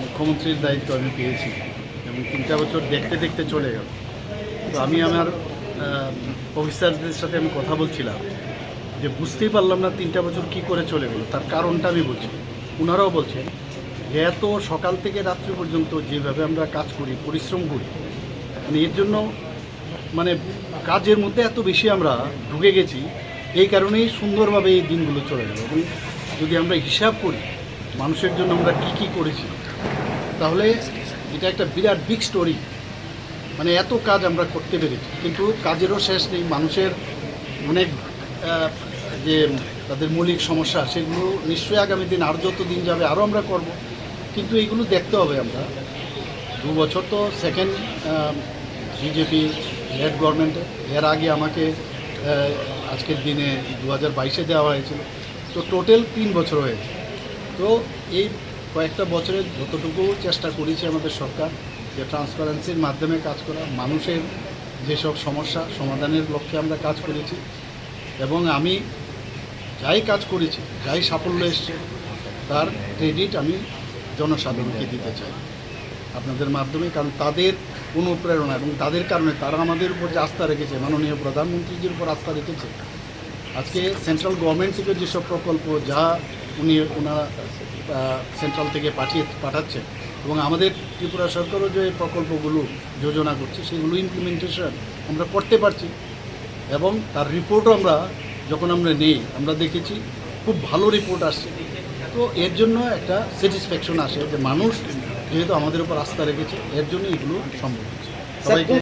মুখ্যমন্ত্রীর দায়িত্ব আমি পেয়েছি এবং তিনটা বছর দেখতে দেখতে চলে গেল। তো আমি আমার অফিসারদের সাথে আমি কথা বলছিলাম যে বুঝতেই পারলাম না তিনটা বছর কি করে চলে গেল। তার কারণটা আমি বলছি। ওনারাও বলছেন যে এত সকাল থেকে রাত্রি পর্যন্ত যেভাবে আমরা কাজ করি, পরিশ্রম করি মানে এর জন্য মানে কাজের মধ্যে এত বেশি আমরা ঢুকে গেছি এই কারণেই সুন্দরভাবে এই দিনগুলো চলে গেল। এবং যদি আমরা হিসাব করি, মানুষের জন্য আমরা কী কী করেছি, তাহলে এটা একটা বিরাট বিগ স্টোরি মানে এত কাজ আমরা করতে পেরেছি, কিন্তু কাজেরও শেষ নেই। মানুষের অনেক যে তাদের মৌলিক সমস্যা, সেগুলো নিশ্চয়ই আগামী দিন আর যত দিন যাবে আরও আমরা করব। কিন্তু এইগুলো দেখতে হবে আমরা। দু বছর তো সেকেন্ড বিজেপি লেড গভর্নমেন্টে এর আগে আমাকে আজকের দিনে দু হাজার বাইশে দেওয়া হয়েছিল। তো টোটাল তিন বছর হয়েছে। তো এই কয়েকটা বছরে যতটুকু চেষ্টা করেছে আমাদের সরকার যে ট্রান্সপারেন্সির মাধ্যমে কাজ করা, মানুষের যেসব সমস্যা, সমাধানের লক্ষ্যে আমরা কাজ করেছি এবং আমি যাই কাজ করেছি, যাই সাফল্য এসছে, তার ক্রেডিট আমি জনসাধারণকে দিতে চাই। আপনাদের মাধ্যমে, কারণ তাদের অনুপ্রেরণা এবং তাদের কারণে তারা আমাদের উপর যে আস্থা রেখেছে, মাননীয় প্রধানমন্ত্রীজির উপর আস্থা রেখেছে। আজকে সেন্ট্রাল গভর্নমেন্ট থেকে যেসব প্রকল্প যা উনি ওনারা সেন্ট্রাল থেকে পাঠিয়ে, পাঠাচ্ছেন এবং আমাদের ত্রিপুরা সরকারও যে প্রকল্পগুলো যোজনা করছে, সেগুলো ইমপ্লিমেন্টেশন আমরা করতে পারছি এবং তার রিপোর্টও আমরা যখন আমরা নেই, আমরা দেখেছি খুব ভালো রিপোর্ট আসছে। তো এর জন্য একটা স্যাটিসফ্যাকশন আসে যে মানুষ যেহেতু আমাদের উপর আস্থা রেখেছে এর জন্য এগুলো সম্ভব হচ্ছে। সবাইকে